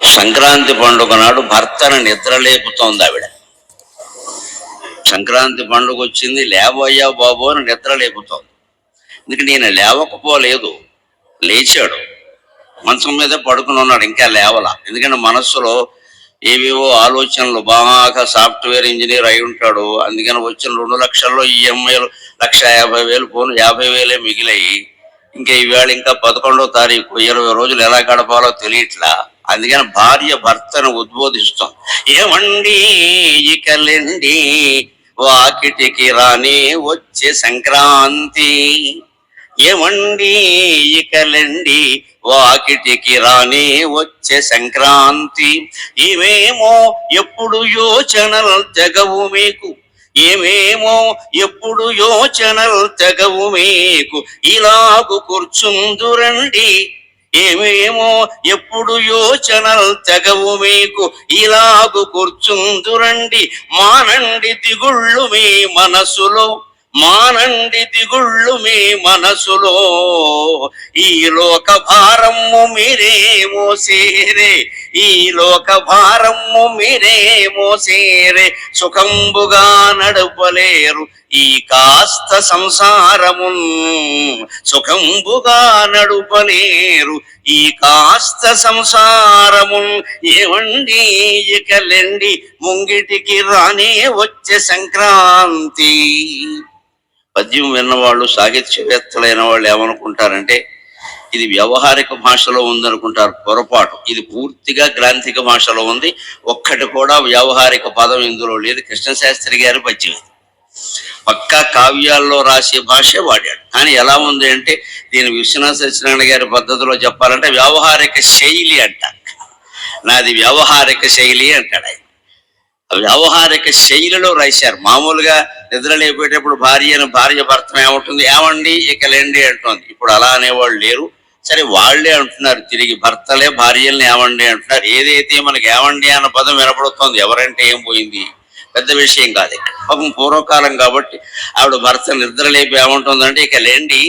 సంక్రాంతి పండుగ నాడు భర్తను నిద్ర లేపుతోంది ఆవిడ. సంక్రాంతి పండుగ వచ్చింది లేవయ్యా బాబు అని నిద్ర లేపుతోంది. ఎందుకంటే నేను లేవకపోలేదు లేచాడు. మంచం మీద పడుకుని ఉన్నాడు ఇంకా లేవల. ఎందుకంటే మనస్సులో ఏవేవో ఆలోచనలు బాగా సాఫ్ట్వేర్ ఇంజనీర్ అయి ఉంటాడు. అందుకని వచ్చిన రెండు లక్షల్లో ఈఎంఐలు లక్ష యాభై వేలు పోను యాభై వేలే మిగిలాయి. ఇంకా ఈవేళ ఇంకా పదకొండో తారీఖు ఇరవై రోజులు ఎలా గడపాలో తెలియట్లా. అందుకని భార్య భర్తను ఉద్బోధిస్తాం. ఏమండి ఇకలండి వాకిటికి రాని వచ్చే సంక్రాంతి? ఏమండి ఇకలండి వాకిటికి రాని వచ్చే సంక్రాంతి? ఏమేమో ఎప్పుడు యోచనలు తెగవు మీకు? ఏమేమో ఎప్పుడు యోచనలు తెగవు మీకు? ఇలాగు కూర్చుందురండి ఏమేమో ఎప్పుడు యోచనలు తెగవు మీకు? ఇలాగు కూర్చుందురండి మానండి దిగుళ్ళు మీ మనసులో. మానండి దిగుళ్ళు మీ మనసులో. ఈ లోక భారము మీరే మోసేరే ఈ లోక భారము మీరే మోసేరే సుఖంబుగా నడపలేరు ఈ కాస్త సంసారము సుఖంబుగా నడుపలేరు ఈ కాస్త సంసారము ఏవండి ఇకలెండి ముంగిటికి రానే వచ్చే సంక్రాంతి. పద్యం విన్నవాళ్ళు సాహిత్యవేత్తలైన వాళ్ళు ఏమనుకుంటారంటే ఇది వ్యవహారిక భాషలో ఉందనుకుంటారు పొరపాటు. ఇది పూర్తిగా గ్రాంథిక భాషలో ఉంది. ఒక్కటి కూడా వ్యవహారిక పదం ఇందులో లేదు. కృష్ణశాస్త్రి గారి పద్యం పక్కా కావ్యాల్లో రాసే భాషే వాడాడు. కానీ ఎలా ఉంది అంటే దీని విశ్వనాథ సత్యనారాయణ గారి పద్ధతిలో చెప్పాలంటే వ్యవహారిక శైలి అంట. నాది వ్యవహారిక శైలి అంటాడు ఆయన. వ్యవహారిక శైలిలో రాశారు. మామూలుగా నిద్ర లేపేటప్పుడు భార్యను భార్య భర్త ఏమంటుంది? ఏమండి? ఇక లేండి అంటుంది. ఇప్పుడు అలా అనేవాళ్ళు లేరు. సరే వాళ్ళే అంటున్నారు తిరిగి భర్తలే భార్యల్ని ఏమండి? అంటున్నారు. ఏదైతే మనకి ఏమండి అన్న పదం వినపడుతోంది ఎవరంటే ఏం పోయింది? పెద్ద విషయం కాదు. పాపం పూర్వకాలం కాబట్టి ఆవిడ భర్త నిద్ర లేపి ఏమంటుందంటే ఇక లేండి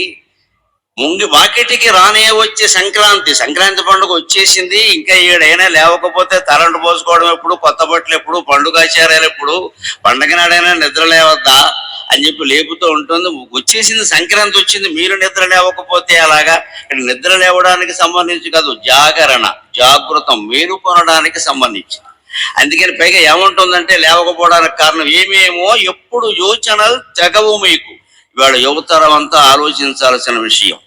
ముంగి వాకిటికి రానే వచ్చే సంక్రాంతి. సంక్రాంతి పండుగ వచ్చేసింది. ఇంకా ఏడైనా లేవకపోతే తలంటు పోసుకోవడం ఎప్పుడు కొత్త బట్టలు ఎప్పుడు పండుగ ఆచారాలు ఎప్పుడు పండగ నాడైనా నిద్ర లేవద్దా అని చెప్పి లేపుతూ ఉంటుంది. వచ్చేసింది సంక్రాంతి వచ్చింది. మీరు నిద్ర లేవకపోతే అలాగా ఇక్కడ నిద్ర లేవడానికి సంబంధించి కాదు జాగరణ జాగృతం మేలుకొనడానికి సంబంధించి అందుకని పైగా ఏముంటుందంటే లేవకపోవడానికి కారణం ఏమేమో ఎప్పుడు యోచనలు తెగవు మీకు. ఇవాళ యువతరం అంతా ఆలోచించాల్సిన విషయం.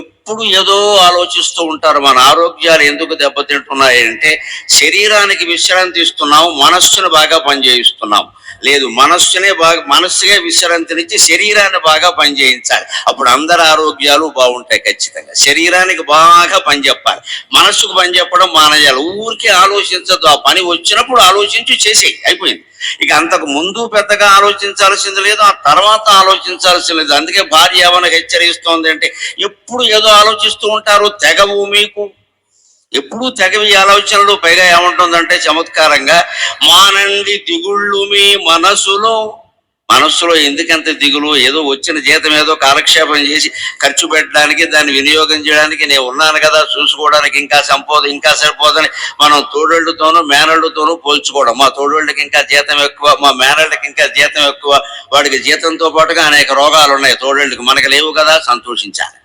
ఎప్పుడు ఏదో ఆలోచిస్తూ ఉంటారు మన ఆరోగ్యాలు ఎందుకు దెబ్బతింటున్నాయి అంటే శరీరానికి విశ్రాంతి ఇస్తున్నాం మనస్సును బాగా పనిచేయిస్తున్నాం. లేదు మనస్సునే బాగా మనస్సుగా విశ్రాంతినిచ్చి శరీరాన్ని బాగా పనిచేయించాలి. అప్పుడు అందరి ఆరోగ్యాలు బాగుంటాయి ఖచ్చితంగా. శరీరానికి బాగా పని చెప్పాలి మనస్సుకు పని చెప్పడం మానేయాలి. ఊరికే ఆలోచించద్దు. ఆ పని వచ్చినప్పుడు ఆలోచించి చేసేయి. అయిపోయింది. ఇక అంతకు ముందు పెద్దగా ఆలోచించాల్సింది లేదు ఆ తర్వాత ఆలోచించాల్సింది లేదు. అందుకే భార్య ఏమైనా హెచ్చరిస్తోంది అంటే ఎప్పుడు ఏదో ఆలోచిస్తూ ఉంటారు తెగవు మీకు. ఎప్పుడు తెగవి ఆలోచనలు పైగా ఏముంటుందంటే చమత్కారంగా మానండి దిగుళ్ళు మీ మనసులో. మనస్సులో ఎందుకంత దిగులు? ఏదో వచ్చిన జీతం ఏదో కాలక్షేపం చేసి ఖర్చు పెట్టడానికి దాన్ని వినియోగం చేయడానికి నేను ఉన్నాను కదా చూసుకోవడానికి ఇంకా సంపోదు ఇంకా సరిపోదని మనం తోడళ్ళతోనూ మేనళ్ళతోనూ పోల్చుకోవడం. మా తోడోళ్ళకి ఇంకా జీతం ఎక్కువ మా మేనళ్ళకి ఇంకా జీతం ఎక్కువ వాడికి జీతంతో పాటుగా అనేక రోగాలు ఉన్నాయి తోడోళ్ళకి. మనకి లేవు కదా సంతోషించాలి.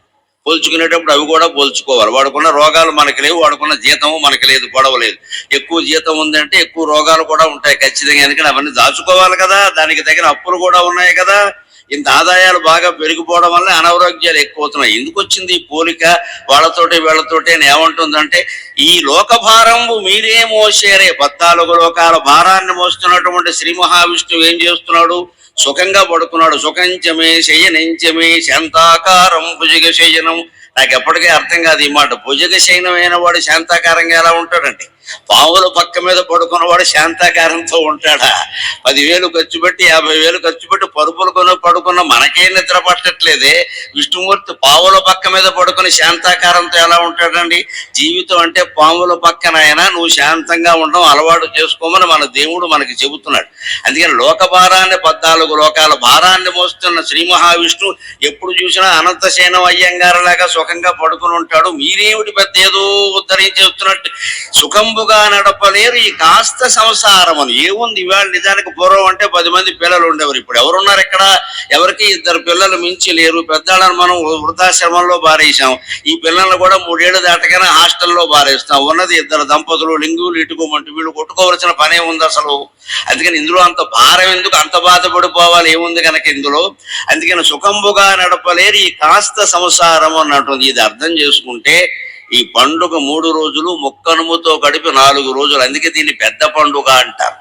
పోల్చుకునేటప్పుడు అవి కూడా పోల్చుకోవాలి. వాడుకున్న రోగాలు మనకి లేవు వాడుకున్న జీతము మనకి లేదు గొడవ లేదు. ఎక్కువ జీతం ఉందంటే ఎక్కువ రోగాలు కూడా ఉంటాయి ఖచ్చితంగా. ఎందుకంటే అవన్నీ దాచుకోవాలి కదా దానికి తగిన అప్పులు కూడా ఉన్నాయి కదా. ఇంత ఆదాయాలు బాగా పెరిగిపోవడం వల్ల అనారోగ్యాలు ఎక్కువ అవుతున్నాయి. ఎందుకు వచ్చింది ఈ పోలిక? వాళ్ళతోటి వీళ్ళతోటి అని ఏమంటుందంటే ఈ లోక మీరే మోసేరే. పద్నాలుగు లోకాల భారాన్ని మోస్తున్నటువంటి శ్రీ మహావిష్ణువు ఏం చేస్తున్నాడు? సుఖంగా పడుకున్నాడు. సుఖంచమే శయనించమే శాంతాకారం భుజగ శయనం. నాకు ఎప్పటికీ అర్థం కాదు ఈ మాట. భుజగ శయనమైన వాడు శాంతాకారంగా ఎలా ఉంటాడండి? పావుల పక్క మీద పడుకున్నవాడు శాంతాకారంతో ఉంటాడా? పదివేలు ఖర్చు పెట్టి యాభై వేలు ఖర్చు పెట్టి పరుపులు కొను పడుకున్న మనకే నిద్ర పట్టట్లేదే. విష్ణుమూర్తి పావుల పక్క మీద పడుకుని శాంతాకారంతో ఎలా ఉంటాడండి? జీవితం అంటే పాముల పక్కన అయినా నువ్వు శాంతంగా ఉండడం అలవాటు చేసుకోమని మన దేవుడు మనకి చెబుతున్నాడు. అందుకని లోకభారాన్ని పద్నాలుగు నాలుగు లోకాల. భారాన్ని మోస్తున్న శ్రీ మహావిష్ణువు ఎప్పుడు చూసినా అనంతసేన అయ్యంగారులాగా లాగా సుఖంగా పడుకుని ఉంటాడు. మీరేమిటి పెద్ద ఏదో ఉద్ధరించి చెప్తున్నట్టు సుఖంబుగా నడపలేరు. ఈ కాస్త సంసారం అని ఏముంది? ఇవాళ నిజానికి పూర్వం అంటే పది మంది పిల్లలు ఉండేవారు ఇప్పుడు. ఎవరున్నారు ఇక్కడ? ఎవరికి? ఇద్దరు పిల్లలు మించి లేరు. పెద్దాళ్ళని మనం వృద్ధాశ్రమంలో బారేసాం ఈ పిల్లల్ని కూడా మూడేళ్ళు దాటగానే హాస్టల్లో బారేస్తాం ఉన్నది ఇద్దరు దంపతులు లింగులు ఇటుకోమంటూ. వీళ్ళు కొట్టుకోవలసిన పనే ఉంది అసలు. అందుకని ఇందులో అంత భారం ఎందుకు? అంత అనుభవాలు ఏముంది కనుక ఇందులో? అందుకని సుఖంబుగా నడపలేరు ఈ కాస్త సంసారం అన్నట్టుంది. ఇది అర్థం చేసుకుంటే ఈ పండుగ మూడు రోజులు ముక్కనుముతో గడిపి నాలుగు రోజులు. అందుకే దీన్ని పెద్ద పండుగ అంటారు.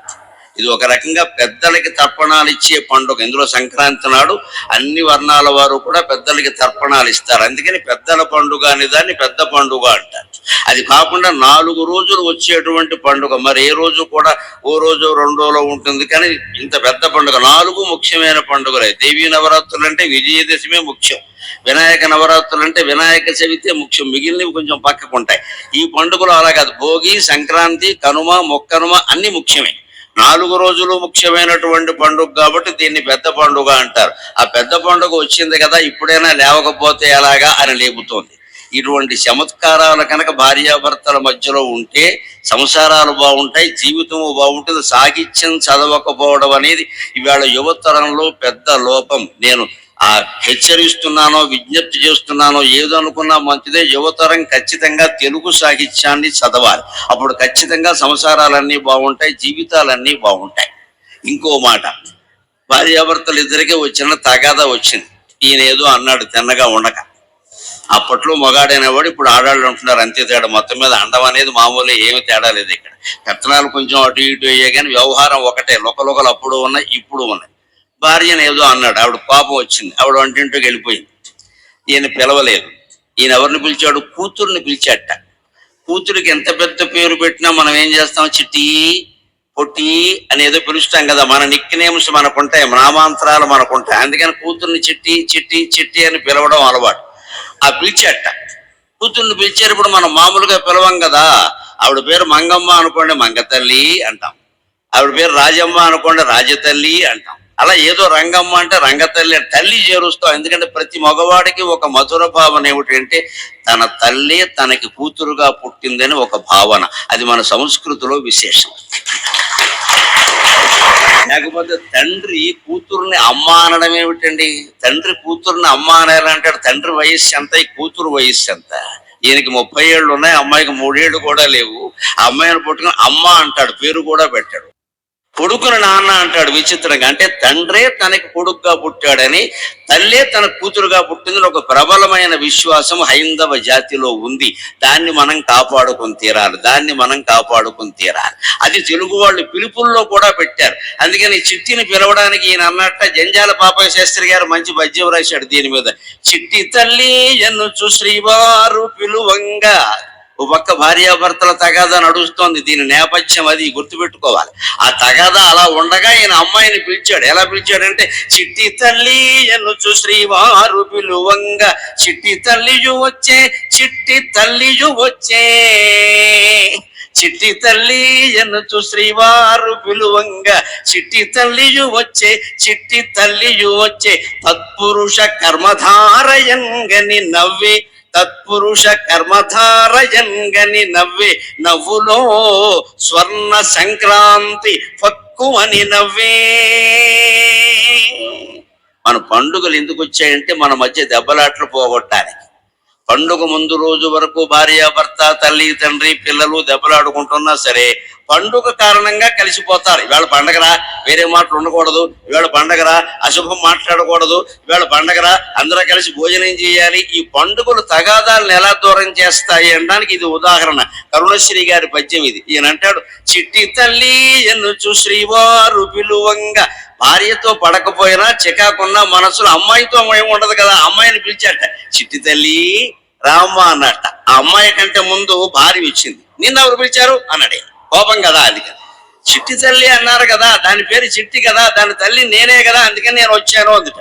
ఇది ఒక రకంగా పెద్దలకి తర్పణాలు ఇచ్చే పండుగ. ఇందులో సంక్రాంతి నాడు అన్ని వర్ణాల వారు కూడా పెద్దలకి తర్పణాలు ఇస్తారు. అందుకని పెద్దల పండుగ అనే దాన్ని పెద్ద పండుగ అంటారు. అది కాకుండా నాలుగు రోజులు వచ్చేటువంటి పండుగ. మరి ఏ రోజు కూడా ఓ రోజు రెండోలో ఉంటుంది కానీ ఇంత పెద్ద పండుగ. నాలుగు ముఖ్యమైన పండుగలే. దేవీ నవరాత్రులు అంటే విజయదశమే ముఖ్యం. వినాయక నవరాత్రులు అంటే వినాయక చవితి ముఖ్యం. మిగిలినవి కొంచెం పక్కకు ఉంటాయి ఈ పండుగలు అలా కాదు. భోగి సంక్రాంతి కనుమ మొక్కనుమ అన్ని ముఖ్యమే. నాలుగు రోజులు ముఖ్యమైనటువంటి పండుగ కాబట్టి దీన్ని పెద్ద పండుగ అంటారు. ఆ పెద్ద పండుగ వచ్చింది కదా ఇప్పుడైనా లేవకపోతే ఎలాగా అని లేపుతోంది. ఇటువంటి చమత్కారాలు కనుక భార్యాభర్తల మధ్యలో ఉంటే సంసారాలు బాగుంటాయి జీవితము బాగుంటుంది సాహిత్యం చదవకపోవడం అనేది ఇవాళ యువతరంలో పెద్ద లోపం. నేను ఆ హెచ్చరిస్తున్నానో విజ్ఞప్తి చేస్తున్నానో ఏదో అనుకున్నా మంచిదే. యువతరం ఖచ్చితంగా తెలుగు సాహిత్యాన్ని చదవాలి. అప్పుడు ఖచ్చితంగా సంసారాలన్నీ బాగుంటాయి జీవితాలన్నీ బాగుంటాయి. ఇంకో మాట భార్యాభర్తలు ఇద్దరికీ వచ్చిన తగాదా వచ్చింది. ఈయన ఏదో అన్నాడు తిన్నగా ఉండక. అప్పట్లో మగాడైనవాడు ఇప్పుడు ఆడాళ్ళు ఉంటున్నారు అంతే తేడా. మొత్తం మీద అండం అనేది మామూలు ఏమి తేడా లేదు ఇక్కడ. కథనాలు కొంచెం అటు ఇటు అయ్యా కానీ వ్యవహారం ఒకటే. లోకలోకలు అప్పుడు ఉన్నాయి ఇప్పుడు ఉన్నాయి. భార్యను ఏదో అన్నాడు. ఆవిడ కోపం వచ్చింది. ఆవిడ వంటింటికి వెళ్ళిపోయింది. ఈయన పిలవలేదు. ఈయన ఎవరిని పిలిచాడు? కూతుర్ని పిలిచాట. కూతురికి ఎంత పెద్ద పేరు పెట్టినా మనం ఏం చేస్తాం? చిట్టి పొట్టి అని ఏదో పిలుస్తాం కదా. మన నిక్ నేమ్స్ మనకుంటాయి. నామాంతరాలు మనకుంటాయి. అందుకని కూతుర్ని చిట్టి చిట్టి చిట్టి అని పిలవడం అలవాటు. ఆ పిలిచాట. కూతుర్ని పిలిచేటప్పుడు మనం మామూలుగా పిలవం కదా. ఆవిడ పేరు మంగమ్మ అనుకోండి మంగతల్లి అంటాం. ఆవిడ పేరు రాజమ్మ అనుకోండి రాజతల్లి అంటాం. అలా ఏదో రంగమ్మ అంటే రంగతల్లి తల్లి చేరుస్తాం. ఎందుకంటే ప్రతి మగవాడికి ఒక మధుర భావన ఏమిటంటే తన తల్లి తనకి కూతురుగా పుట్టిందని ఒక భావన. అది మన సంస్కృతిలో విశేషం. లేకపోతే తండ్రి కూతుర్ని అమ్మ అనడం ఏమిటండి? తండ్రి కూతుర్ని అమ్మ అనాలంటాడు తండ్రి వయస్సు ఎంత? ఈ కూతురు వయస్సు ఎంత? ఈయనకి ముప్పై ఏళ్ళు ఉన్నాయి అమ్మాయికి మూడేళ్ళు కూడా లేవు. ఆ అమ్మాయిని పుట్టుకుని అమ్మ అంటాడు. పేరు కూడా పెట్టాడు. కొడుకుని నాన్న అంటాడు విచిత్రంగా. అంటే తండ్రే తనకి కొడుకుగా పుట్టాడని తల్లే తన కూతురుగా పుట్టిందని ఒక ప్రబలమైన విశ్వాసం హైందవ జాతిలో ఉంది. దాన్ని మనం కాపాడుకుని తీరాలి దాన్ని మనం కాపాడుకుని తీరాలి. అది తెలుగు వాళ్ళు పిలుపుల్లో కూడా పెట్టారు. అందుకని చిట్టిని పిలవడానికి ఈయన అన్నట్ట జంజాల పాపయ్య శాస్త్రి గారు మంచి పద్యం రాశాడు దీని మీద. చిట్టి తల్లి ఎన్నుచు శ్రీవారు పిలువంగా ఓ పక్క భార్యాభర్తల తగాదా నడుస్తోంది. దీని నేపథ్యం అది గుర్తుపెట్టుకోవాలి. ఆ తగాదా అలా ఉండగా ఈయన అమ్మాయిని పిలిచాడు. ఎలా పిలిచాడంటే చిట్టి తల్లి ఎన్నుచు శ్రీవారు పిలువంగా. చిట్టి తల్లియు వచ్చే చిట్టి తల్లియు వచ్చే. చిట్టి తల్లి ఎన్నుచు శ్రీవారు పిలువంగా. చిట్టి తల్లియు వచ్చే చిట్టి తల్లియు వచ్చే. తత్పురుష కర్మధారయంగని నవ్వే తత్పురుష కర్మధారయంగని నవ్వే నవ్వులో స్వర్ణ సంక్రాంతి పక్కువని నవ్వే. మన పండుగలు ఎందుకు వచ్చాయంటే మన మధ్య దెబ్బలాట్లు పోగొట్టడానికి. పండుగ ముందు రోజు వరకు భార్య భర్త తల్లి తండ్రి పిల్లలు దెబ్బలాడుకుంటున్నా సరే పండుగ కారణంగా కలిసిపోతారు. ఇవాళ పండగరా వేరే మాటలు ఉండకూడదు. ఇవాళ పండగరా అశుభం మాట్లాడకూడదు. ఇవాళ పండగరా అందరూ కలిసి భోజనం చేయాలి. ఈ పండుగలు తగాదాలను ఎలా దూరం చేస్తాయి అనడానికి ఇది ఉదాహరణ. కరుణశ్రీ గారి పద్యం ఇది. ఈయన అంటాడు చిట్టి తల్లి ఎన్నుచు శ్రీవారు పిలువంగా. భార్యతో పడకపోయినా చికాకున్న మనసులో అమ్మాయితో ఏమి ఉండదు కదా అమ్మాయిని పిలిచాట చిట్టి తల్లి రామ్మ అన్నట్ట. ఆ అమ్మాయి కంటే ముందు భార్య వచ్చింది నిన్న ఎవరు పిలిచారు? అన్నాడే కోపం కదా అది కదా చిట్టి తల్లి అన్నారు కదా దాని పేరు చిట్టి కదా దాని తల్లి నేనే కదా అందుకని నేను వచ్చాను అందుట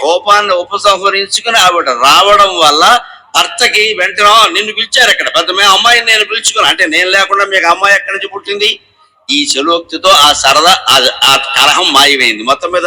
కోపాన్ని ఉపసంహరించుకుని ఆవిడ రావడం వల్ల భర్తకి వెంటనే నిన్ను పిలిచారు ఇక్కడ పెద్ద మేము అమ్మాయిని నేను పిలుచుకున్నాను. అంటే నేను లేకుండా మీకు అమ్మాయి ఎక్కడి నుంచి పుట్టింది? ఈ చెలోక్తితో ఆ సరదా ఆ కలహం మాయమైంది. మొత్తం మీద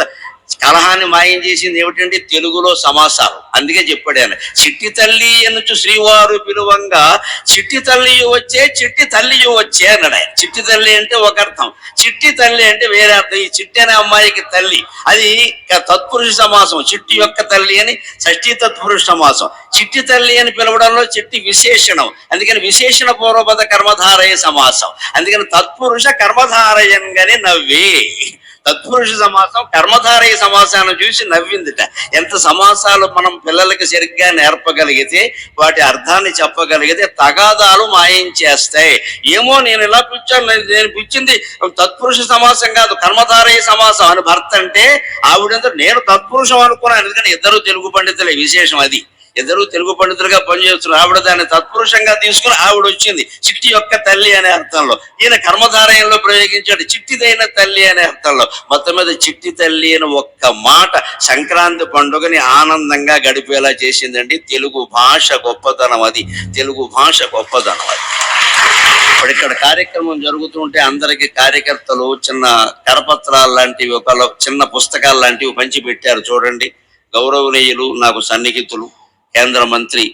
కలహాన్ని మాయం చేసింది ఏమిటంటే తెలుగులో సమాసాలు. అందుకే చెప్పాడు ఆయన చిట్టి తల్లి అనొచ్చు శ్రీవారు పిలువంగా చిట్టి తల్లి వచ్చే చిట్టి తల్లి వచ్చే అన్నాడు ఆయన. చిట్టి తల్లి అంటే ఒక అర్థం. చిట్టి తల్లి అంటే వేరే అర్థం. ఈ చిట్టి అనే అమ్మాయికి తల్లి అది తత్పురుష సమాసం. చిట్టి యొక్క తల్లి అని షష్ఠీ తత్పురుష సమాసం. చిట్టి తల్లి అని పిలవడంలో చిట్టి విశేషణం. అందుకని విశేషణ పూర్వపద కర్మధారయ సమాసం. అందుకని తత్పురుష కర్మధారయంగానే నవ్వే. తత్పురుష సమాసం కర్మధారయ సమాసాన్ని చూసి నవ్విందిట. ఎంత సమాసాలు మనం పిల్లలకి సరిగ్గా నేర్పగలిగితే వాటి అర్థాన్ని చెప్పగలిగితే తగాదాలు మాయం చేస్తాయి ఏమో నేను ఇలా పిచ్చాను నేను- నేను పిచ్చింది తత్పురుష సమాసం కాదు కర్మధారయ సమాసం అని భర్త అంటే ఆవిడంతా నేను తత్పురుషం అనుకున్నాను ఎందుకంటే ఇద్దరు తెలుగు పండితులే విశేషం అది. ఇద్దరు తెలుగు పండితులుగా పనిచేస్తున్నారు. ఆవిడ దాన్ని తత్పురుషంగా తీసుకుని ఆవిడ వచ్చింది. చిట్టి యొక్క తల్లి అనే అర్థంలో. ఈయన కర్మధారయంలో ప్రయోగించాడు. చిట్టిదైన తల్లి అనే అర్థంలో. మొత్తం మీద చిట్టి తల్లి అని ఒక్క మాట సంక్రాంతి పండుగని ఆనందంగా గడిపేలా చేసిందండి. తెలుగు భాష గొప్పతనం అది. తెలుగు భాష గొప్పతనం అది. ఇప్పుడు ఇక్కడ కార్యక్రమం జరుగుతుంటే అందరికి కార్యకర్తలు చిన్న కరపత్రాలు లాంటివి ఒక చిన్న పుస్తకాలు లాంటివి పంచి పెట్టారు చూడండి. గౌరవనీయులు నాకు సన్నిహితులు. కేంద్ర మంత్రి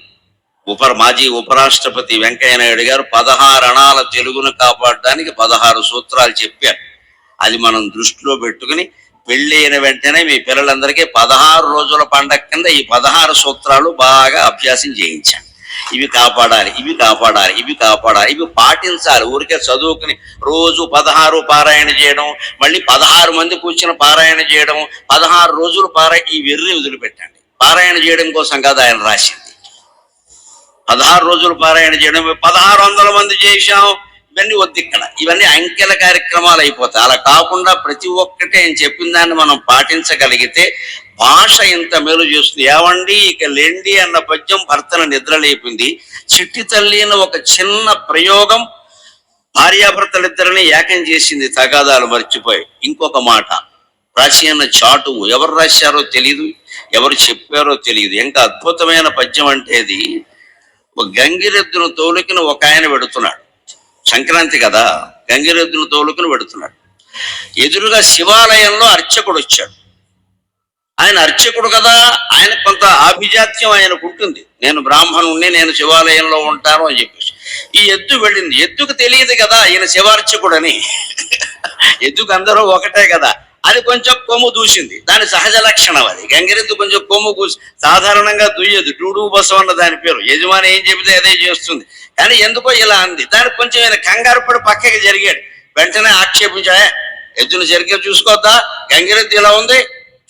ఉప మాజీ ఉపరాష్ట్రపతి వెంకయ్య నాయుడు గారు పదహారు అణాల తెలుగును కాపాడడానికి పదహారు సూత్రాలు చెప్పారు. అది మనం దృష్టిలో పెట్టుకుని పెళ్ళి అయిన వెంటనే మీ పిల్లలందరికీ పదహారు రోజుల పండగ కింద ఈ పదహారు సూత్రాలు బాగా అభ్యాసం చేయించాను ఇవి కాపాడాలి ఇవి కాపాడాలి ఇవి కాపాడాలి ఇవి పాటించాలి. ఊరికే చదువుకుని రోజు పదహారు పారాయణ చేయడం మళ్ళీ పదహారు మంది కూర్చుని పారాయణ చేయడం పదహారు రోజులు పారాయణ ఈ వెర్రి వదిలిపెట్టండి పారాయణ చేయడం కోసం కాదు ఆయన రాసింది. పదహారు రోజులు పారాయణ చేయడం పదహారు వందల మంది చేశాం ఇవన్నీ వద్దు ఇక్కడ ఇవన్నీ అంకెల కార్యక్రమాలు అయిపోతాయి. అలా కాకుండా ప్రతి ఒక్కటి ఆయన చెప్పిన దాన్ని మనం పాటించగలిగితే భాష ఇంత మేలు చేస్తుంది. ఏవండి ఇక లెండి అన్న పద్యం భర్తను నిద్రలేపింది. చిట్టి తల్లి ఒక చిన్న ప్రయోగం భార్యాభర్తలిద్దరిని ఏకం చేసింది తగాదాలు మర్చిపోయి. ఇంకొక మాట ప్రాచీన చాటు ఎవరు రాశారో తెలియదు ఎవరు చెప్పారో తెలియదు ఇంకా అద్భుతమైన పద్యం అంటే ఇది ఒక గంగిరెద్దును తోలుకుని ఒక ఆయన పెడుతున్నాడు. సంక్రాంతి కదా గంగిరెద్దును తోలుకుని పెడుతున్నాడు. ఎదురుగా శివాలయంలో అర్చకుడు వచ్చాడు. ఆయన అర్చకుడు కదా ఆయన కొంత ఆభిజాత్యం ఆయనకు ఉంటుంది. నేను బ్రాహ్మణుణ్ణి నేను శివాలయంలో ఉంటాను అని చెప్పేసి. ఈ ఎద్దు వెళ్ళింది. ఎద్దుకు తెలియదు కదా ఈయన శివార్చకుడని. ఎద్దుకు అందరూ ఒకటే కదా. అది కొంచెం కొమ్ము దూసింది. దాని సహజ లక్షణం అది. గంగిరెద్దు కొంచెం కొమ్ము కూసి సాధారణంగా దుయ్యదు. టూడు బసం అన్న దాని పేరు. యజమాని ఏం చెబితే అదే చేస్తుంది. కానీ ఎందుకో ఇలా అంది. దానికి కొంచెం ఆయన కంగారు పడి పక్కకి జరిగాడు. వెంటనే ఆక్షేపించా ఎద్దును సరిగ్గా చూసుకోద్దా? గంగిరెద్దు ఇలా ఉంది.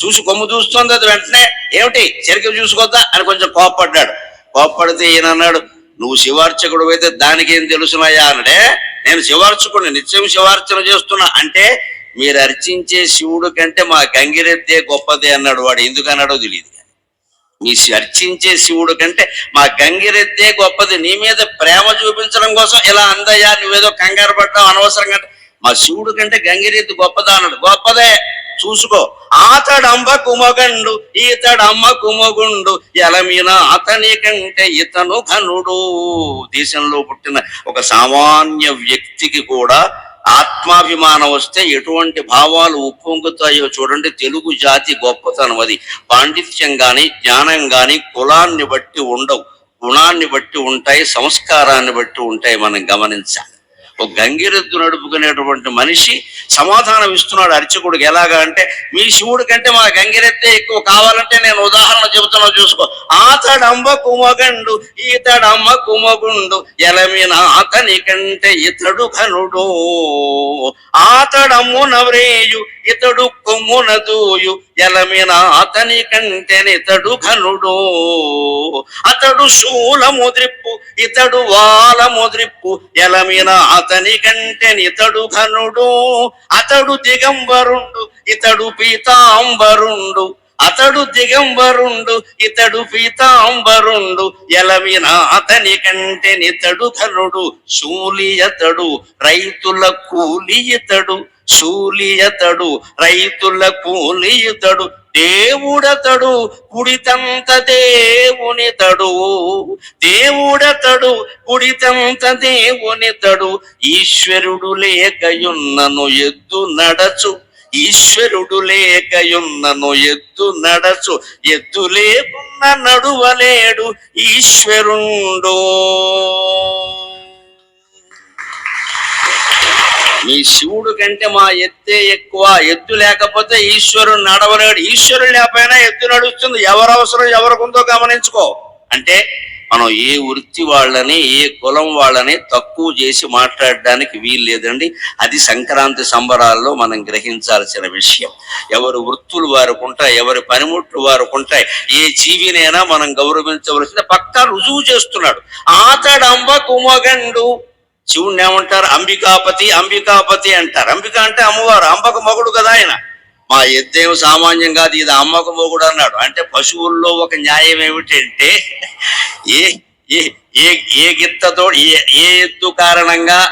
చూసి కొమ్ము చూస్తుంది అది వెంటనే. ఏమిటి? సరిగ్గా చూసుకోద్దా? అని కొంచెం కోప్పడ్డాడు. కోప్పడితే ఈయన అన్నాడు నువ్వు శివార్చకుడు అయితే దానికి ఏం తెలుసునయ్యా? అనడే నేను శివార్చకుడిని. నిత్యం శివార్చన చేస్తున్నా. అంటే మీరు అర్చించే శివుడు కంటే మా గంగిరెద్దే గొప్పదే అన్నాడు వాడు. ఎందుకు అన్నాడో తెలియదు మీ అర్చించే శివుడు కంటే మా గంగిరెద్దే గొప్పది. నీ మీద ప్రేమ చూపించడం కోసం ఇలా అందయ్యా నువ్వేదో కంగారు పడ్డావు అనవసరంగా మా శివుడు కంటే గంగిరెద్దు గొప్పదా అన్నాడు. గొప్పదే. చూసుకో. ఆతడమ్మ కుమగండు ఈతడమ్మ కుమగుండు ఎలమీన అతని కంటే ఇతను ఘనుడు. దేశంలో పుట్టిన ఒక సామాన్య వ్యక్తికి కూడా ఆత్మాభిమానం వస్తే ఎటువంటి భావాలు ఉప్పొంగుతాయో చూడండి. తెలుగు జాతి గొప్పతనం అది. పాండిత్యం కానీ జ్ఞానం కానీ కులాన్ని బట్టి ఉండవు. గుణాన్ని బట్టి ఉంటాయి సంస్కారాన్ని బట్టి ఉంటాయి మనం గమనించాలి. ఒక గంగిరెద్దు నడుపుకునేటువంటి మనిషి సమాధానం ఇస్తున్నాడు అర్చకుడికి. ఎలాగా అంటే మీ శివుడి కంటే మా గంగిరెద్దే ఎక్కువ కావాలంటే నేను ఉదాహరణ చెబుతున్నా చూసుకో. ఆతడమ్మ కుమగండు ఈతడమ్మ కుమగుండు ఎలమిన అతని కంటే ఇతడు కనుడు ఆతడమ్ము నవరేయు ఇతడు కొమ్మున దూయు ఎలమిన అతని కంటే ఇతడు ఘనుడు. అతడు శూలము ద్రిప్పు ఇతడు వాలము ద్రిప్పు ఎలమిన అతని కంటే ఇతడు ఘనుడు అతడు దిగంబరుండు ఇతడు పీతాంబరుండు. అతడు దిగంబరుండు ఇతడు పీతాంబరుండు. ఎలమిన అతని కంటే నితడు ఘనుడు శూలి అతడు రైతుల కూలి ఇతడు. శూలి రైతుల కూలియుతడు దేవుడతడు కుడితంత దేవునితడు. దేవుడతడు కుడితంత దేవునితడు ఈశ్వరుడు లేకయున్నను ఎద్దు నడచు. ఈశ్వరుడు లేకయున్నను ఎద్దు నడచు. ఎద్దు లేకున్న నడువలేడు ఈశ్వరుండో. మీ శివుడు కంటే మా ఎత్తే ఎక్కువ ఎద్దు లేకపోతే ఈశ్వరుడు నడవలేడు. ఈశ్వరుడు లేకపోయినా ఎద్దు నడుస్తుంది. ఎవరు అవసరం ఎవరికుందో గమనించుకో. అంటే మనం ఏ వృత్తి వాళ్ళని ఏ కులం వాళ్ళని తక్కువ చేసి మాట్లాడడానికి వీలు లేదండి. అది సంక్రాంతి సంబరాల్లో మనం గ్రహించాల్సిన విషయం. ఎవరు వృత్తులు వారికి ఉంటాయి ఎవరి పనిముట్లు వారికి ఉంటాయి ఏ జీవినైనా మనం గౌరవించవలసిన పక్కా రుజువు చేస్తున్నాడు. ఆతడంబ కుమగండు. శివుణ్ణి ఏమంటారు? అంబికాపతి అంబికాపతి అంటారు. అంబిక అంటే అమ్మవారు అంబక మొగుడు కదా ఆయన. మా ఎద్దేం సామాన్యం కాదు ఇది అమ్మక మొగుడు అన్నాడు. అంటే పశువుల్లో ఒక న్యాయం ఏమిటంటే ఏ ఏ ఏ ఏ గిత్తతో ఏ ఏ కారణంగా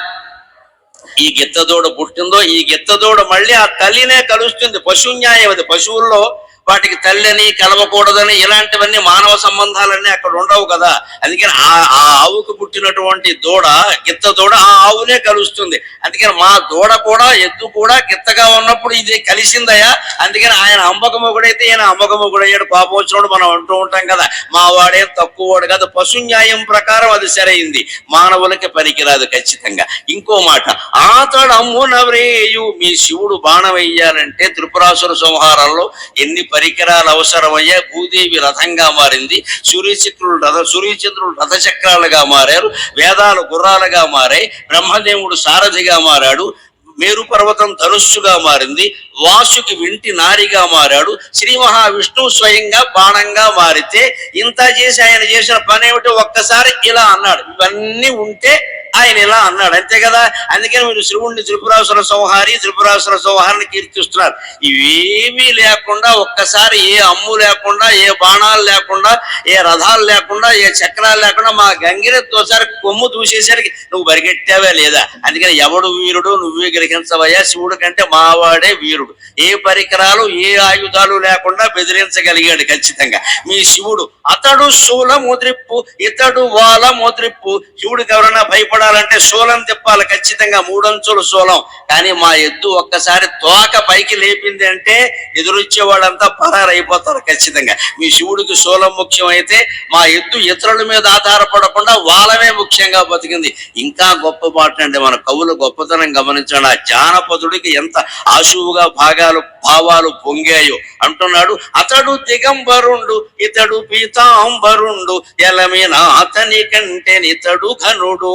ఈ గిత్తదోడ పుట్టిందో ఈ గిత్తదోడ మళ్ళీ ఆ తల్లినే కలుస్తుంది. పశు న్యాయం అది. పశువుల్లో వాటికి తల్లిని కలవకూడదని ఇలాంటివన్నీ మానవ సంబంధాలన్నీ అక్కడ ఉండవు కదా. అందుకని ఆ ఆ ఆవుకు పుట్టినటువంటి దూడ గిత్త దూడ ఆ ఆవునే కలుస్తుంది. అందుకని మా దూడ కూడా ఎద్దు కూడా గిత్తగా ఉన్నప్పుడు ఇది కలిసిందయా? అందుకని ఆయన అంబకమొగుడైతే ఈయన అంబకమొగుడయ్యాడు కోపం వచ్చినప్పుడు మనం అంటూ ఉంటాం కదా మా వాడేం తక్కువ వాడు కదా. పశు న్యాయం ప్రకారం అది సరైంది. మానవులకి పనికిరాదు ఖచ్చితంగా. ఇంకో మాట ఆతడమ్మునవ్రేయు మీ శివుడు బాణం వేయాలంటే త్రిపురాసుర సంహారంలో ఎన్ని పరికరాలు అవసరమయ్యా భూదేవి రథంగా మారింది. సూర్యచక్రుడు రథ సూర్యచంద్రులు రథచక్రాలుగా మారారు. వేదాలు గుర్రాలుగా మారాయి. బ్రహ్మదేవుడు సారథిగా మారాడు. మేరు పర్వతం ధనుస్సుగా మారింది. వాసుకి వింటి నారిగా మారాడు. శ్రీ మహావిష్ణువు స్వయంగా బాణంగా మారితే ఇంత చేసి ఆయన చేసిన పని ఏమిటో ఒక్కసారి ఇలా అన్నాడు. ఇవన్నీ ఉంటే ఆయన ఇలా అన్నాడు. అంతే కదా? అందుకని మీరు శివుణ్ణి త్రిపురాసుర సంహారి త్రిపురాసుర సంహారిని కీర్తిస్తున్నారు. ఇవేమీ లేకుండా ఒక్కసారి ఏ అమ్ము లేకుండా ఏ బాణాలు లేకుండా ఏ రథాలు లేకుండా ఏ చక్రాలు లేకుండా మా గంగిరెత్తి తోసారి కొమ్ము దూసేసరికి నువ్వు పరిగెట్టావా లేదా? అందుకని ఎవడు వీరుడు నువ్వే గ్రహించవయ్యా. శివుడు కంటే మావాడే వీరుడు. ఏ పరికరాలు ఏ ఆయుధాలు లేకుండా బెదిరించగలిగాడు ఖచ్చితంగా. మీ శివుడు అతడు శూల ముద్రిప్పు ఇతడు వాల ముద్రిప్పు శివుడికి ఎవరైనా భయపడాలంటే శూలం తిప్పాలి ఖచ్చితంగా మూడంచులు శూలం కానీ మా ఎద్దు ఒక్కసారి తోక పైకి లేపింది అంటే ఎదురొచ్చే వాళ్ళంతా పరారైపోతారు ఖచ్చితంగా. మీ శివుడికి శూలం ముఖ్యమైతే మా ఎద్దు ఇతరుల మీద ఆధారపడకుండా వాళ్ళమే ముఖ్యంగా బతికింది. ఇంకా గొప్ప మాట అండి మన కవుల గొప్పతనం గమనించండి. ఆ జానపదుడికి ఎంత ఆశువుగా భాగాలు భావాలు పొంగాయో అంటున్నాడు. అతడు దిగంబరుండు ఇతడు పీతాంబరుండు ఎలమిన అతని కంటే ఇతడు ఘనుడు.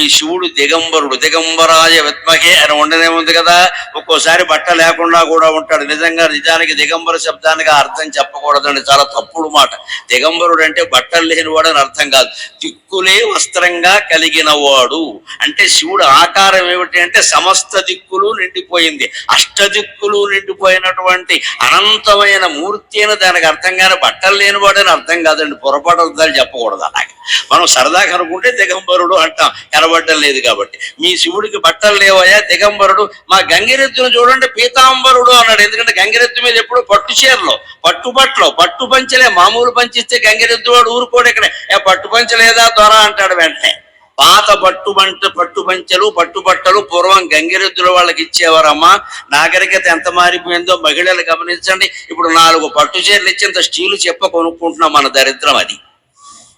ఈ శివుడు దిగంబరుడు. దిగంబరాయ విద్మహే అని ఉండనే ఉంది కదా. ఒక్కోసారి బట్ట లేకుండా కూడా ఉంటాడు. నిజంగా నిజానికి దిగంబర శబ్దానికి అర్థం చెప్పకూడదండి. చాలా తప్పుడు మాట. దిగంబరుడు అంటే బట్టలు లేనివాడు అని అర్థం కాదు. దిక్కులే వస్త్రంగా కలిగిన వాడు అంటే శివుడు ఆకారం ఏమిటి అంటే సమస్త దిక్కులు నిండిపోయింది. అష్టదిక్కులు నిండిపోయినటువంటి అనంతమైన మూర్తి అని దానికి అర్థం కానీ బట్టలు లేనివాడు అని అర్థం కాదండి. పొరపాటు అర్థాలు చెప్పకూడదు అలాగే. మనం సరదాగా అనుకుంటే దిగంబరుడు అంటాం. కనబడ్డం లేదు కాబట్టి. మీ శివుడికి బట్టలు లేవయ్యా దిగంబరుడు. మా గంగిరెద్దును చూడండి పీతాంబరుడు అన్నాడు. ఎందుకంటే గంగిరెద్దు మీద ఎప్పుడు పట్టు చీరలో పట్టుబట్టలు పట్టు పంచలే. మామూలు పంచిస్తే గంగిరెద్దు వాడు ఊరుకోడు ఇక్కడ. ఏ పట్టు పంచలేదా? దొర అంటాడు వెంటనే. పాత పట్టు పంట పట్టు పంచలు పట్టు బట్టలు పూర్వం గంగిరెద్దుల వాళ్ళకి ఇచ్చేవారమ్మా. నాగరికత ఎంత మారిపోయిందో మహిళలు గమనించండి. ఇప్పుడు నాలుగు పట్టు చీరలు ఇచ్చేంత స్టీలు చెప్ప కొనుక్కుంటున్నాం మన దరిద్రం అది.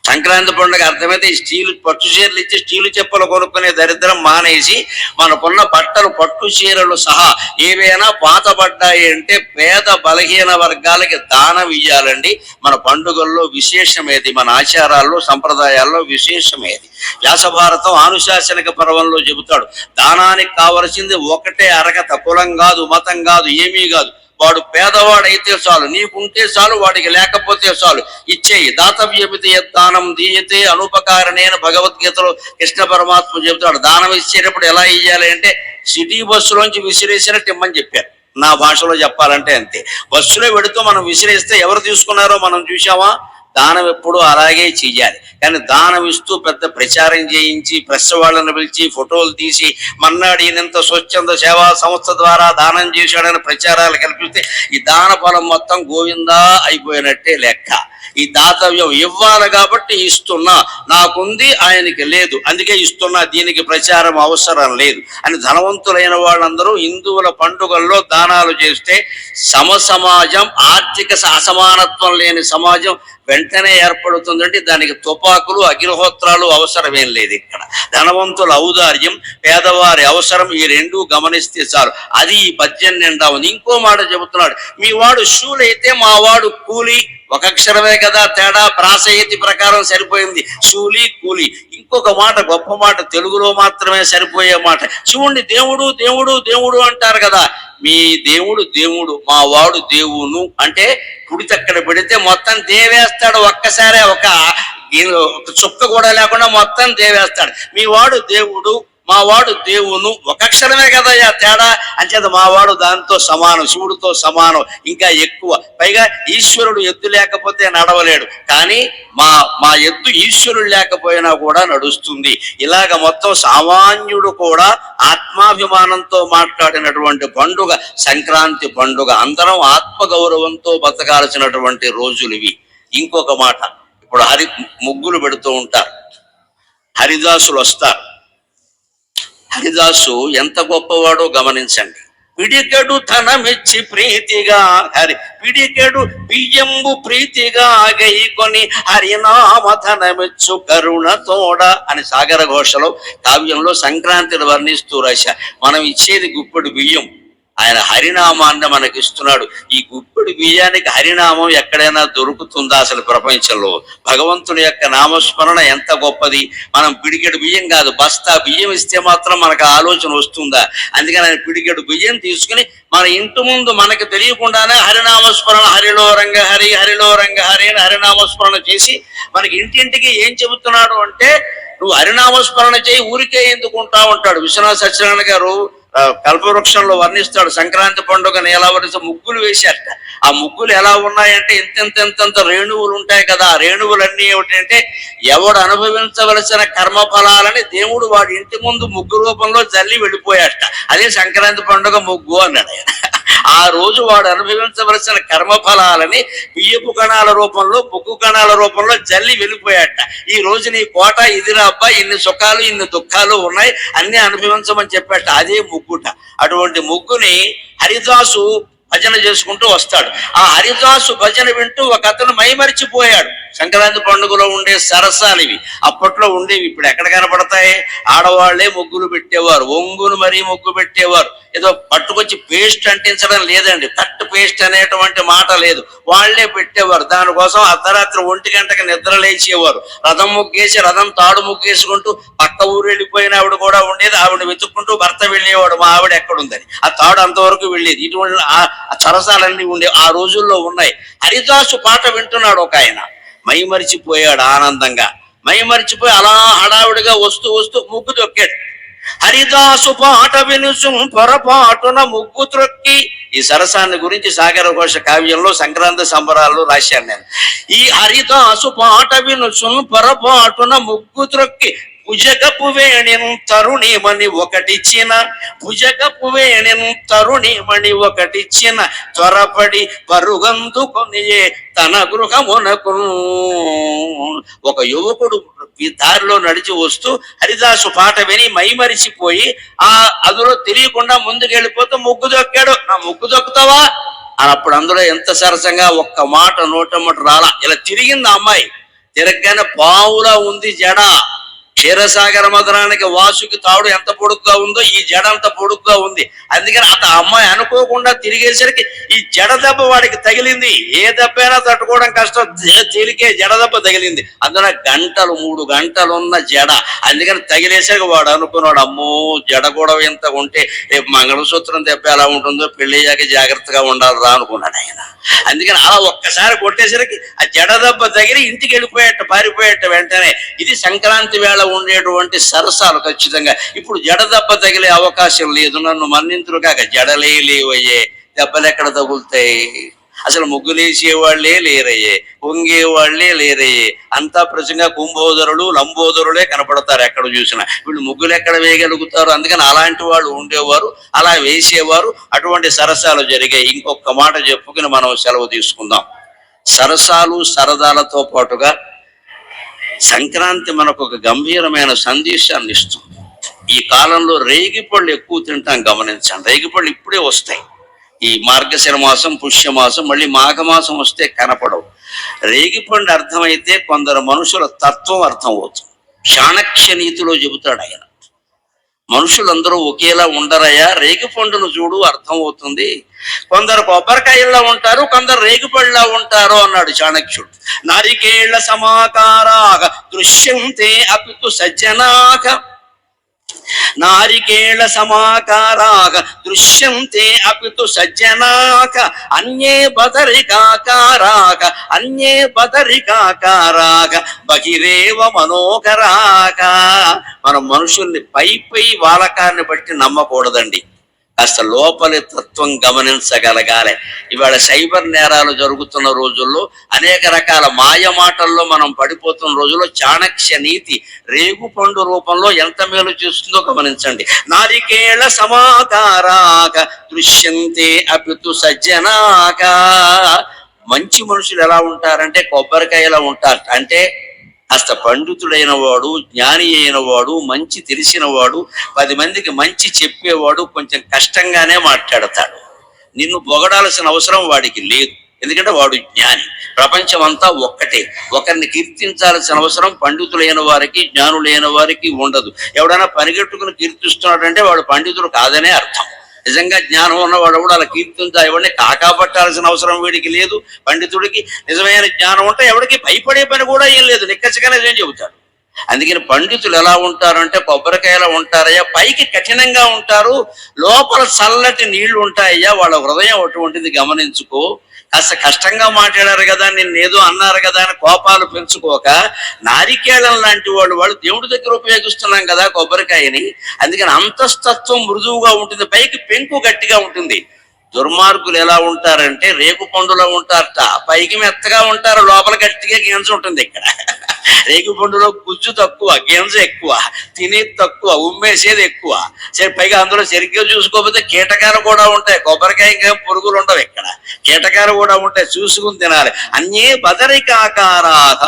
సంక్రాంతి పండుగ అర్థమైతే ఈ పట్టు చీరలు ఇచ్చి స్టీలు చెప్పులు కొనుక్కునే దరిద్రం మానేసి మనకున్న బట్టలు పట్టు చీరలు సహా ఏవైనా పాతబడ్డాయి అంటే పేద బలహీన వర్గాలకి దానం ఇయ్యాలండి. మన పండుగల్లో విశేషమేది? మన ఆచారాల్లో సంప్రదాయాల్లో విశేషమేది? వ్యాస భారతం ఆనుశాసనిక పర్వంలో చెబుతాడు దానానికి కావలసింది ఒకటే అరగత కులం కాదు మతం కాదు ఏమీ కాదు. వాడు పేదవాడైతే చాలు నీకుంటే చాలు వాడికి లేకపోతే చాలు. ఇచ్చేయి. దాతవ్యమితే దానం దీయతే అనుపకారణేన భగవద్గీతలో కృష్ణ పరమాత్మ చెబుతాడు దానం ఇచ్చేటప్పుడు ఎలా ఇయ్యాలి అంటే సిటీ బస్సులోంచి విసిరేసినట్టు ఇమ్మని చెప్పారు. నా భాషలో చెప్పాలంటే అంతే. బస్సులో పెడుతూ మనం విసిరేస్తే ఎవరు తీసుకున్నారో మనం చూసామా దానం ఎప్పుడు అలాగే చెయ్యాలి కానీ దానం ఇస్తూ పెద్ద ప్రచారం చేయించి ప్రెస్ వాళ్ళని పిలిచి ఫోటోలు తీసి మన్నాడు ఈయనంత స్వచ్ఛంద సేవా సంస్థ ద్వారా దానం చేశాడని ప్రచారాలు కల్పిస్తే ఈ దాన ఫలం మొత్తం గోవిందా అయిపోయినట్టే లెక్క. ఈ దాతవ్యం ఇవ్వాలి కాబట్టి ఇస్తున్నా. నాకుంది ఆయనకి లేదు. అందుకే ఇస్తున్నా దీనికి ప్రచారం అవసరం లేదు అని ధనవంతులైన వాళ్ళందరూ హిందువుల పండుగల్లో దానాలు చేస్తే సమ సమాజం ఆర్థిక అసమానత్వం లేని సమాజం వెంటనే ఏర్పడుతుందంటే దానికి తుపాకులు అగ్నిహోత్రాలు అవసరమేం లేదు ఇక్కడ. ధనవంతుల ఔదార్యం పేదవారి అవసరం ఈ రెండు గమనిస్తే చాలు. అది ఈ పద్యం నిండా ఉంది. ఇంకో మాట చెబుతున్నాడు మీ వాడు షూలైతే మా వాడు కూలి. ఒక అక్షరమే కదా తేడా ప్రాసయతి ప్రకారం సరిపోయింది. శూలి కూలి. ఇంకొక మాట గొప్ప మాట తెలుగులో మాత్రమే సరిపోయే మాట. చూడండి దేవుడు దేవుడు దేవుడు అంటారు కదా మీ దేవుడు దేవుడు మా వాడు దేవును. అంటే పుడితక్కడ పెడితే మొత్తం దేవేస్తాడు ఒక్కసారే ఒక ఒక చుక్క కూడా లేకుండా మొత్తం దేవేస్తాడు. మీ వాడు దేవుడు మావాడు దేవును ఒక అక్షరమే కదయ్యా తేడా? అంచేత మావాడు దాంతో సమానం శివుడితో సమానం ఇంకా ఎక్కువ. పైగా ఈశ్వరుడు ఎద్దు లేకపోతే నడవలేడు. కానీ మా మా ఎద్దు ఈశ్వరుడు లేకపోయినా కూడా నడుస్తుంది. ఇలాగ మొత్తం సామాన్యుడు కూడా ఆత్మాభిమానంతో మాట్లాడినటువంటి పండుగ సంక్రాంతి పండుగ. అందరం ఆత్మగౌరవంతో బతకాల్సినటువంటి రోజులు ఇవి. ఇంకొక మాట ఇప్పుడు హరి ముగ్గులు పెడుతూ ఉంటారు. హరిదాసులు వస్తారు. హరిదాసు ఎంత గొప్పవాడో గమనించండి. పిడికెడు ధనమిచ్చి ప్రీతిగా హరి పిడికెడు బియ్యంబు ప్రీతిగా గైకొని హరినామ ధనమిచ్చు కరుణ తోడ అని సాగర ఘోషలో కావ్యంలో సంక్రాంతిని వర్ణిస్తూ రాశా మనం ఇచ్చేది గుప్పెడు బియ్యం. ఆయన హరినామాన్ని మనకి ఇస్తున్నాడు ఈ గుప్పెడు బియ్యానికి హరినామం ఎక్కడైనా దొరుకుతుందా అసలు ప్రపంచంలో? భగవంతుని యొక్క నామస్మరణ ఎంత గొప్పది? మనం పిడికెడు బియ్యం కాదు బస్తా బియ్యం ఇస్తే మాత్రం మనకు ఆలోచన వస్తుందా? అందుకని ఆయన పిడికెడు బియ్యం తీసుకుని మన ఇంటి ముందు మనకు తెలియకుండానే హరినామస్మరణ హరిలో రంగ హరి హరిలో రంగ హరి అని హరినామస్మరణ చేసి మనకి ఇంటింటికి ఏం చెబుతున్నాడు అంటే నువ్వు హరినామస్మరణ చేయి ఊరికే ఎందుకు ఉంటా ఉంటాడు? విశ్వనాథ సత్యనారాయణ గారు కల్పవృక్షంలో వర్ణిస్తాడు. సంక్రాంతి పండుగను ఎలా వర్ణిస్తే ముగ్గులు వేశారట. ఆ ముగ్గులు ఎలా ఉన్నాయంటే ఇంత ఇంత రేణువులు ఉంటాయి కదా. ఆ రేణువులన్నీ ఏమిటంటే ఎవడు అనుభవించవలసిన కర్మ ఫలాలని దేవుడు వాడి ఇంటి ముందు ముగ్గు రూపంలో జల్లి వెళ్ళిపోయాట అదే సంక్రాంతి పండుగ ముగ్గు అన్నాడు ఆయన. ఆ రోజు వాడు అనుభవించవలసిన కర్మ ఫలాలని బియ్యపు కణాల రూపంలో ముగ్గు కణాల రూపంలో జల్లి వెళ్ళిపోయాట ఈ రోజు నీ కోట ఇదిరా అబ్బా ఇన్ని సుఖాలు ఇన్ని దుఃఖాలు ఉన్నాయి అన్ని అనుభవించమని చెప్పాట అదే ముగ్గుట. అటువంటి ముగ్గుని హరిదాసు భజన చేసుకుంటూ వస్తాడు. ఆ హరిదాసు భజన వింటూ ఒక అతను మైమరిచిపోయాడు. సంక్రాంతి పండుగలో ఉండే సరసాలు ఇవి. అప్పట్లో ఉండేవి ఇప్పుడు ఎక్కడ కనపడతాయి? ఆడవాళ్ళే ముగ్గులు పెట్టేవారు ఒంగును మరీ ముగ్గు పెట్టేవారు. ఏదో పట్టుకొచ్చి పేస్ట్ అంటించడం లేదండి తట్టు పేస్ట్ అనేటువంటి మాట లేదు. వాళ్ళే పెట్టేవారు. దానికోసం అర్ధరాత్రి ఒంటి గంటకి నిద్ర లేచేవారు. రథం ముగ్గేసి రథం తాడు ముగ్గేసుకుంటూ పక్క ఊరు వెళ్ళిపోయిన ఆవిడ కూడా ఉండేది. ఆవిడ వెతుక్కుంటూ భర్త వెళ్ళేవాడు మా ఆవిడ ఎక్కడుందని. ఆ తాడు అంతవరకు వెళ్ళేది. ఇటువంటి ఆ సరసాలన్నీ ఉండేవి ఆ రోజుల్లో ఉన్నాయి. హరిదాసు పాట వింటున్నాడు ఒక ఆయన. మైమరిచిపోయాడు ఆనందంగా. మైమరిచిపోయి అలా హడావిడిగా వస్తూ వస్తూ ముగ్గు తొక్కాడు. హరిదాసు పాట వినుసు పొరపాటున ముగ్గు త్రొక్కి ఈ సరసాన్ని గురించి సాగర ఘోష కావ్యంలో సంక్రాంతి సంబరాల్లో రాశాను నేను. ఈ హరిదాసు పాట వినుసు పొరపాటున ముగ్గు త్రొక్కి భుజగపు వేణిను తరుణిమణి ఒకటిచ్చిన భుజగపు వేణిను తరుణిమణి ఒకటిచ్చిన త్వరపడి పరుగందుకొనియే తన గృహమునకు ఒక యువకుడు ఈ దారిలో నడిచి వస్తూ హరిదాసు పాట విని మైమరిచిపోయి ఆ అందులో తెలియకుండా ముందుకెళ్ళిపోతూ ముగ్గు దొక్కాడు. నా ముగ్గు దొక్కుతావా? అని అప్పుడు అందులో ఎంత సరసంగా ఒక్క మాట నోటమ్మట రాలా. ఇలా తిరిగింది ఆ అమ్మాయి. తిరగగానే పావులా ఉంది జడ. క్షీరసాగర మధురానికి వాసుకి తాడు ఎంత పొడుగ్గా ఉందో ఈ జడ అంత పొడుగ్గా ఉంది. అందుకని అత అమ్మాయి అనుకోకుండా తిరిగేసరికి ఈ జడ దెబ్బ వాడికి తగిలింది. ఏ దెబ్బ అయినా తట్టుకోవడం కష్టం. తేలికే జడ దెబ్బ తగిలింది. అందున గంటలు మూడు గంటలు ఉన్న జడ. అందుకని తగిలేసరికి వాడు అనుకున్నాడు అమ్మో జడ కూడా ఇంత ఉంటే రేపు మంగళసూత్రం దెబ్బ ఎలా ఉంటుందో పెళ్ళయ్యాక జాగ్రత్తగా ఉండాలి రా అనుకున్నాడు ఆయన. అందుకని అలా ఒక్కసారి కొట్టేసరికి ఆ జడ దెబ్బ తగిలి ఇంటికి వెళ్ళిపోయేట పారిపోయేట వెంటనే. ఇది సంక్రాంతి వేళ ఉండేటువంటి సరసాలు ఖచ్చితంగా. ఇప్పుడు జడ దెబ్బ తగిలే అవకాశం లేదు. నన్ను మన్నింతులు కాక జడలే లేవయ్యే. దెబ్బలు ఎక్కడ తగులుతాయి? అసలు ముగ్గులేసే వాళ్ళే లేరయ్యే. పొంగేవాళ్ళే లేరయ్యే. అంతా ప్రజంగా కుంభోదరులు లంబోదరులే కనపడతారు ఎక్కడ చూసినా. వీళ్ళు ముగ్గులు ఎక్కడ వేయగలుగుతారు? అందుకని అలాంటి వాళ్ళు ఉండేవారు అలా వేసేవారు. అటువంటి సరసాలు జరిగాయి. ఇంకొక మాట చెప్పుకుని మనం సెలవు తీసుకుందాం. సరసాలు సరదాలతో పాటుగా సంక్రాంతి మనకు ఒక గంభీరమైన సందేశాన్ని ఇస్తుంది. ఈ కాలంలో రేగిపళ్ళు ఎక్కువ తింటాం గమనించండి. రేగిపళ్ళు ఇప్పుడే వస్తాయి. ఈ మార్గశిర మాసం పుష్యమాసం మళ్ళీ మాఘమాసం వస్తే కనపడవు. రేగిపండు అర్థమైతే కొందరు మనుషుల తత్వం అర్థం అవుతుంది. చాణక్య నీతిలో చెబుతాడు ఆయన. మనుషులందరూ ఒకేలా ఉండరయ్యా. రేగిపండును చూడు అర్థం అవుతుంది కొందరు కొబ్బరికాయల్లో ఉంటారు కొందరు రేగిపళ్ళలా ఉంటారు అన్నాడు చాణక్యుడు. నారికేళ్ళ సమాకారాగ దృశ్యంతే అపితు సజ్జనాక నారికేళ సమాకారాగ దృశ్యంతే అపితు సజ్జనాక అన్యే బదరికాకారాక అన్యే బదరికాకారాక బహిరేవ మనోకరాక మనం మనుషుల్ని పై పై వాలకాన్ని బట్టి నమ్మకూడదండి. కాస్త లోపలి తత్వం గమనించగలగాలి. ఇవాళ సైబర్ నేరాలు జరుగుతున్న రోజుల్లో అనేక రకాల మాయ మాటల్లో మనం పడిపోతున్న రోజుల్లో చాణక్య నీతి రేగు పండు రూపంలో ఎంత మేలు చేస్తుందో గమనించండి. నారికేళ సమాకారాక దృశ్యంతే అపితు సజ్జనాక మంచి మనుషులు ఎలా ఉంటారంటే కొబ్బరికాయలా ఉంటారు. అంటే అస్త పండితుడైన వాడు జ్ఞాని అయిన వాడు మంచి తెలిసిన వాడు పది మందికి మంచి చెప్పేవాడు కొంచెం కష్టంగానే మాట్లాడతాడు. నిన్ను పొగడాల్సిన అవసరం వాడికి లేదు. ఎందుకంటే వాడు జ్ఞాని. ప్రపంచం అంతా ఒక్కటే. ఒకరిని కీర్తించాల్సిన అవసరం పండితులైన వారికి జ్ఞానులైన వారికి ఉండదు. ఎవడైనా పరిగెట్టుకుని కీర్తిస్తున్నాడంటే వాడు పండితుడు కాదనే అర్థం. నిజంగా జ్ఞానం ఉన్నవాడు కూడా అలా కీర్తించా ఎవరిని కాకాపట్టాల్సిన అవసరం వీడికి లేదు. పండితుడికి నిజమైన జ్ఞానం ఉంటే ఎవరికి భయపడే పని కూడా ఏం లేదు. నిక్కచ్చిగానే ఏం చెబుతాడు? అందుకని పండితులు ఎలా ఉంటారంటే కొబ్బరికాయలా ఉంటారయ్యా పైకి కఠినంగా ఉంటారు లోపల చల్లటి నీళ్ళు ఉంటాయ్యా వాళ్ళ హృదయం అటువంటిది గమనించుకో. కాస్త కష్టంగా మాట్లాడారు కదా నేను ఏదో అన్నారు కదా అని కోపాలు పెంచుకోక నారికేళం లాంటి వాళ్ళు వాళ్ళు దేవుడి దగ్గర ఉపయోగిస్తున్నాం కదా కొబ్బరికాయని అందుకని అంతస్తత్వం మృదువుగా ఉంటుంది పైకి పెంకు గట్టిగా ఉంటుంది. దుర్మార్గులు ఎలా ఉంటారంటే రేగు పండులో ఉంటారట పైకి మెత్తగా ఉంటారు లోపల గట్టిగా గింజ ఉంటుంది ఇక్కడ. రేగు పండులో గుజ్జు తక్కువ గింజ ఎక్కువ తినేది తక్కువ ఉమ్మేసేది ఎక్కువ. సరే పైగా అందులో సరిగ్గా చూసుకోకపోతే కీటకాలు కూడా ఉంటాయి కొబ్బరికాయ ఇంకా పురుగులు ఉండవు ఇక్కడ. కీటకాలు కూడా ఉంటాయి చూసుకుని తినాలి. అన్యే బదరిక ఆకారాక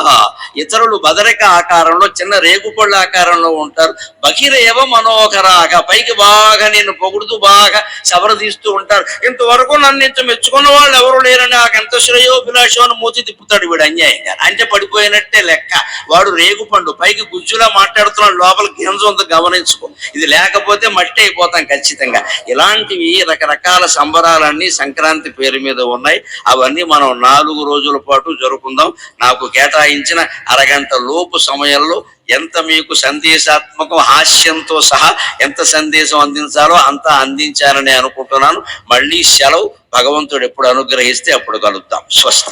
ఇతరులు బదరిక ఆకారంలో చిన్న రేగుపళ్ళ ఆకారంలో ఉంటారు. బహిరేవ మనోహరాక పైకి బాగా నేను పొగుడుతూ బాగా సవరదీస్తూ ఉంటారు. ఇంతవరకు నన్ను ఇంత మెచ్చుకున్న వాళ్ళు ఎవరు లేరని నాకు ఎంత శ్రేయోభిలాషం అని మూతి తిప్పుతాడు వీడు అన్యాయంగా. అంటే పడిపోయినట్టే లెక్క. వాడు రేగుపండు. పైకి గుజ్జులా మాట్లాడుతున్నాడు. లోపల గింజ గమనించుకో. ఇది లేకపోతే మట్టి అయిపోతాం ఖచ్చితంగా. ఇలాంటివి రకరకాల సంబరాలన్నీ సంక్రాంతి పేరు మీద ఉన్నాయి. అవన్నీ మనం నాలుగు రోజుల పాటు జరుపుకుందాం. నాకు కేటాయించిన అరగంట లోపు సమయంలో ఎంత మీకు సందేశాత్మకం హాస్యంతో సహా ఎంత సందేశం అందించాలో అంత అందించాలని అనుకుంటున్నాను. మళ్ళీ సెలవు భగవంతుడు ఎప్పుడు అనుగ్రహిస్తే అప్పుడు కలుద్దాం. స్వస్థ